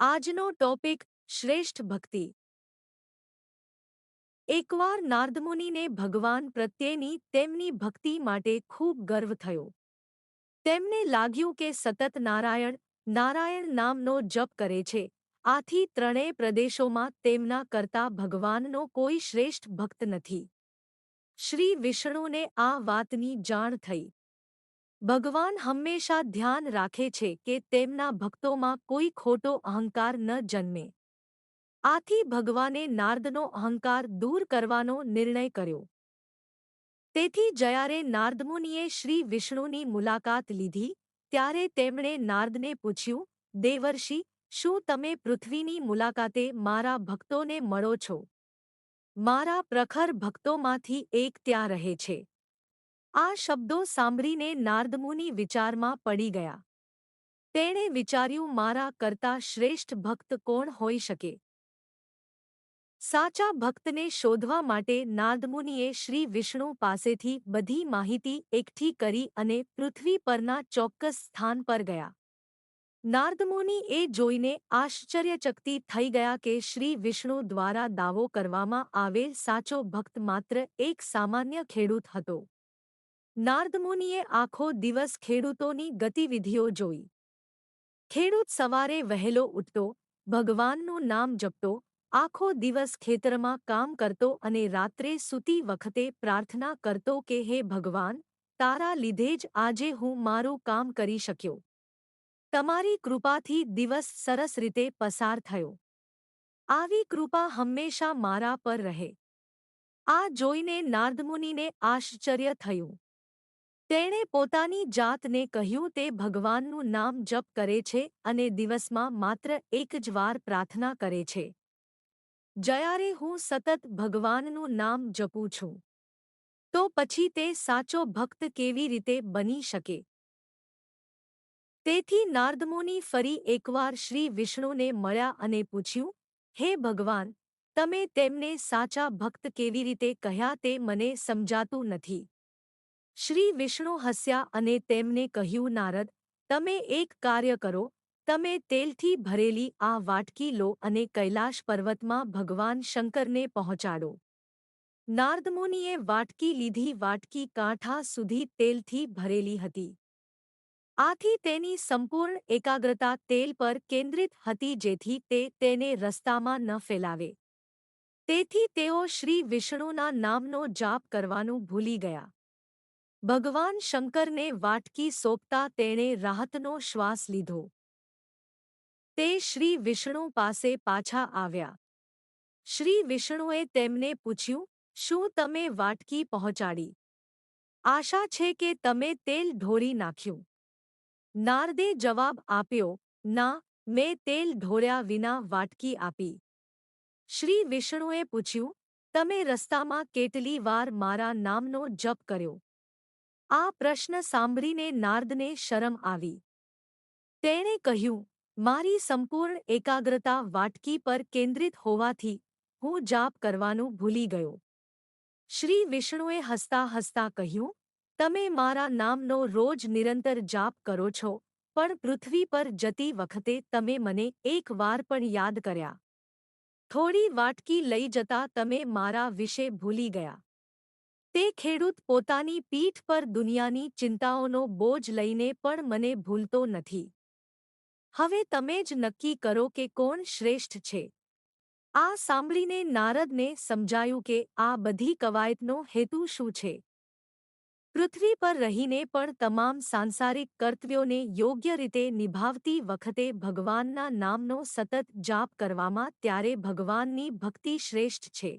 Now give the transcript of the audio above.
આજનો ટોપિક શ્રેષ્ઠ ભક્તિ. એકવાર નારદમુનિને ભગવાન પ્રત્યેની તેમની ભક્તિ માટે ખૂબ ગર્વ થયો. તેમને લાગ્યું કે સતત નારાયણ નારાયણ નામનો જપ કરે છે. આથી ત્રણેય પ્રદેશોમાં તેમના કરતા ભગવાનનો કોઈ શ્રેષ્ઠ ભક્ત નથી. શ્રી વિષ્ણુને આ વાતની જાણ થઈ. ભગવાન હંમેશા ધ્યાન રાખે છે કે તેમના ભક્તોમાં કોઈ ખોટો અહંકાર ન જન્મે. આથી ભગવાને નાર્દનો અહંકાર દૂર કરવાનો નિર્ણય કર્યો. તેથી જયારે નાર્દમુનિએ શ્રી વિષ્ણુની મુલાકાત લીધી, ત્યારે તેમણે નાર્દને પૂછ્યું, દેવર્ષિ, શું તમે પૃથ્વીની મુલાકાતે મારા ભક્તોને મળો છો? મારા પ્રખર ભક્તોમાંથી એક ત્યાં રહે છે. આ શબ્દો સાંભળીને નારદમુનિ વિચારમાં પડી ગયા. તેણે વિચાર્યું, મારા કરતા શ્રેષ્ઠ ભક્ત કોણ હોઈ શકે? સાચા ભક્તને શોધવા માટે નારદમુનિએ શ્રી વિષ્ણુ પાસેથી બધી માહિતી એકઠી કરી અને પૃથ્વી પરના ચોક્કસ સ્થાન પર ગયા. નારદમુનિ એ જોઈને આશ્ચર્યચકતી થઈ ગયા કે શ્રી વિષ્ણુ દ્વારા દાવો કરવામાં આવેલ સાચો ભક્ત માત્ર એક સામાન્ય ખેડૂત હતો. નારદમુનિએ આખો દિવસ ખેડૂતોની ગતિવિધિઓ જોઈ. ખેડૂત સવારે વહેલો ઉઠતો, ભગવાનનું નામ જપતો, આખો દિવસ ખેતરમાં કામ કરતો અને રાત્રે સૂતી વખતે પ્રાર્થના કરતો કે, હે ભગવાન, તારા લીધે જ આજે હું મારું કામ કરી શક્યો. તમારી કૃપાથી દિવસ સરસ રીતે પસાર થયો. આવી કૃપા હંમેશા મારા પર રહે. આ જોઈને નારદમુનિને આશ્ચર્ય થયું. તેણે પોતાની જાતને કહ્યું તે ભગવાનનું નામ જપ કરે છે અને દિવસમાં માત્ર એક જ વાર પ્રાર્થના કરે છે. જયારે હું સતત ભગવાનનું નામ જપું છું, તો પછી તે સાચો ભક્ત કેવી રીતે બની શકે? તેથી નારદમુનિ ફરી એકવાર શ્રી વિષ્ણુને મળ્યા અને પૂછ્યું, હે ભગવાન, તમે તેમને સાચા ભક્ત કેવી રીતે કહ્યા તે મને સમજાતું નથી. શ્રી વિષ્ણુ હસ્યા અને તેમને કહ્યું, નારદ, તમે એક કાર્ય કરો. તમે તેલથી ભરેલી આ વાટકી લો અને કૈલાશ પર્વતમાં ભગવાન શંકરને પહોંચાડો. નારદમુનિએ વાટકી લીધી. વાટકી કાંઠા સુધી તેલથી ભરેલી હતી. આથી તેની સંપૂર્ણ એકાગ્રતા તેલ પર કેન્દ્રિત હતી, જેથી તે તેને રસ્તામાં ન ફેલાવે. તેથી તેઓ શ્રી વિષ્ણુના નામનો જાપ કરવાનું ભૂલી ગયા. ભગવાન શંકરને વાટકી સોંપતા તેણે રાહતનો શ્વાસ લીધો. તે શ્રી વિષ્ણુ પાસે પાછા આવ્યા. શ્રી વિષ્ણુએ તેમને પૂછ્યું, શું તમે વાટકી પહોંચાડી? આશા છે કે તમે તેલ ઢોળી નાખ્યું. નારદે જવાબ આપ્યો, ના, મેં તેલ ઢોળ્યા વિના વાટકી આપી. શ્રી વિષ્ણુએ પૂછ્યું, તમે રસ્તામાં કેટલી વાર મારા નામનો જપ કર્યો? આ પ્રશ્ન સાંભળીને નાર્દને શરમ આવી. તેણે કહ્યું, મારી સંપૂર્ણ એકાગ્રતા વાટકી પર કેન્દ્રિત હોવાથી હું જાપ કરવાનું ભૂલી ગયો. શ્રી વિષ્ણુએ હસતા હસતા કહ્યું, તમે મારા નામનો રોજ નિરંતર જાપ કરો છો, પણ પૃથ્વી પર જતી વખતે તમે મને એક વાર પણ યાદ કર્યા. થોડી વાટકી લઈ જતા તમે મારા વિશે ભૂલી ગયા. તે ખેડૂત પોતાની પીઠ પર દુનિયાની ચિંતાઓનો બોજ લઈને પણ મને ભૂલતો નથી. હવે તમે જ નક્કી કરો કે કોણ શ્રેષ્ઠ છે. આ સાંભળીને નારદને સમજાયું કે આ બધી કવાયતનો હેતુ શું છે. પૃથ્વી પર રહીને પણ તમામ સાંસારિક કર્તવ્યોને યોગ્ય રીતે નિભાવતી વખતે ભગવાનના નામનો સતત જાપ કરવામાં ત્યારે ભગવાનની ભક્તિ શ્રેષ્ઠ છે.